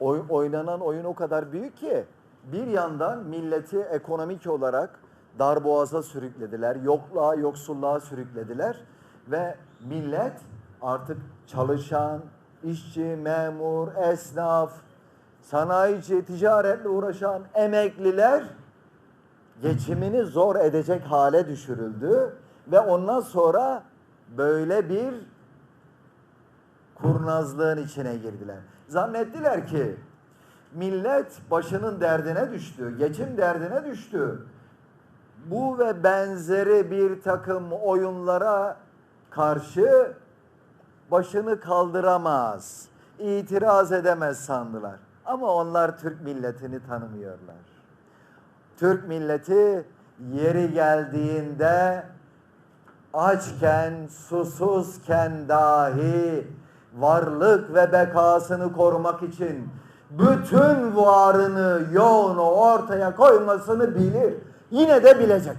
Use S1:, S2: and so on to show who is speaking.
S1: Oy- oynanan oyun o kadar büyük ki bir yandan milleti ekonomik olarak darboğaza sürüklediler, yokluğa, yoksulluğa sürüklediler ve millet artık çalışan, işçi, memur, esnaf, sanayici, ticaretle uğraşan emekliler geçimini zor edecek hale düşürüldü ve ondan sonra böyle bir kurnazlığın içine girdiler. Zannettiler ki millet başının derdine düştü, geçim derdine düştü. Bu ve benzeri bir takım oyunlara karşı başını kaldıramaz, itiraz edemez sandılar. Ama onlar Türk milletini tanımıyorlar. Türk milleti yeri geldiğinde açken, susuzken dahi varlık ve bekasını korumak için bütün varını, yoğunu ortaya koymasını bilir. Yine de bilecek.